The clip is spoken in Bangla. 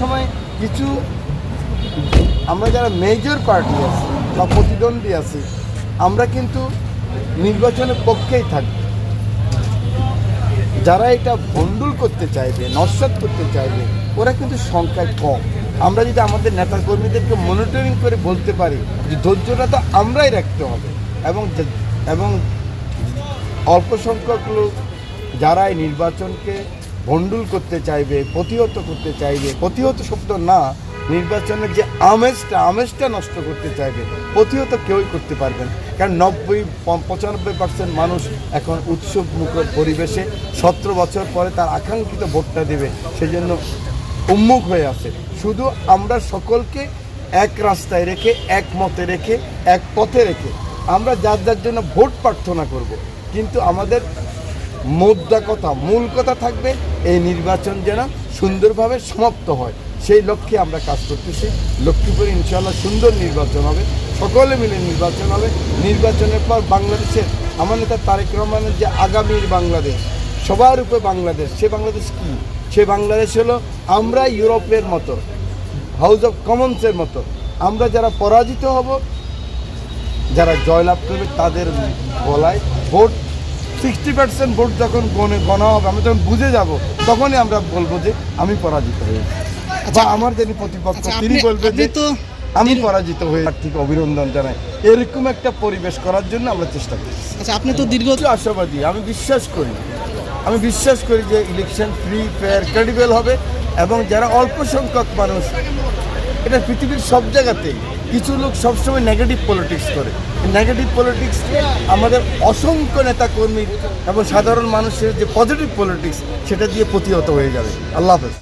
সময় কিছু আমরা যারা মেজর পার্টি আছি বা প্রতিদ্বন্দ্বী আছি, আমরা কিন্তু নির্বাচনের পক্ষেই থাকব। যারা এটা ভণ্ডুল করতে চাইবে, নস্বাত করতে চাইবে, ওরা কিন্তু সংখ্যায় কম। আমরা যদি আমাদের নেতা কর্মীদেরকে মনিটরিং করে বলতে পারি যে ধৈর্যটা তো আমরাই রাখতে হবে এবং এবং অল্প সংখ্যক লোক যারা এই নির্বাচনকে ভণ্ডুল করতে চাইবে, প্রতিহত করতে চাইবে, প্রতিহত শব্দ না, নির্বাচনের যে আমেজটা আমেজটা নষ্ট করতে চাইবে, প্রতিহত কেউই করতে পারবেন কারণ নব্বই পঁচানব্বই পার্সেন্ট মানুষ এখন উৎসব মুখর পরিবেশে সতেরো বছর পরে তার আকাঙ্ক্ষিত ভোটটা দেবে, সেজন্য উন্মুখ হয়ে আছে। শুধু আমরা সকলকে এক রাস্তায় রেখে, এক মতে রেখে, এক পথে রেখে আমরা যার যার জন্য ভোট প্রার্থনা করব। কিন্তু আমাদের মুদ্রা কথা, মূল কথা থাকবে এই নির্বাচন যেন সুন্দরভাবে সমাপ্ত হয়। সেই লক্ষ্যে আমরা কাজ করতেছি। লক্ষ্মীপুরে ইনশাল্লাহ সুন্দর নির্বাচন হবে। সকলে মিলে নির্বাচন হবে। নির্বাচনের পর বাংলাদেশের আমার নেতা তারেক রহমানের যে আগামীর বাংলাদেশ, সবার উপরে বাংলাদেশ, সে বাংলাদেশ কি? সে বাংলাদেশ হলো আমরা ইউরোপের মতো, হাউস অফ কমন্সের মতো। আমরা যারা পরাজিত হব, যারা জয়লাভ করবে তাদের গলায় ভোট সিক্সটি পার্সেন্ট ভোট যখন গণে গণা হবে আমি যখন বুঝে যাব তখনই আমরা বলব যে আমি পরাজিত হয়েছি বা আমার যিনি প্রতিপক্ষ আচ্ছা, তিনি বলবে যে আমি পরাজিত হয়ে আর্থিক অভিনন্দন জানাই। এরকম একটা পরিবেশ করার জন্য আমরা চেষ্টা করি। আচ্ছা আপনি তো দীর্ঘ আশাবাদী আমি বিশ্বাস করি। আমি বিশ্বাস করি যে ইলেকশন ফ্রি ফেয়ার ক্রেডিবল হবে এবং যারা অল্প সংখ্যক মানুষ এটা পৃথিবীর সব জায়গাতেই কিছু লোক সবসময় নেগেটিভ পলিটিক্স করে। নেগেটিভ পলিটিক্স আমাদের অসংখ্য নেতা কর্মী এবং সাধারণ মানুষের যে পজিটিভ পলিটিক্স সেটা দিয়ে প্রতিহত হয়ে যাবে। আল্লাহ হাফেজ।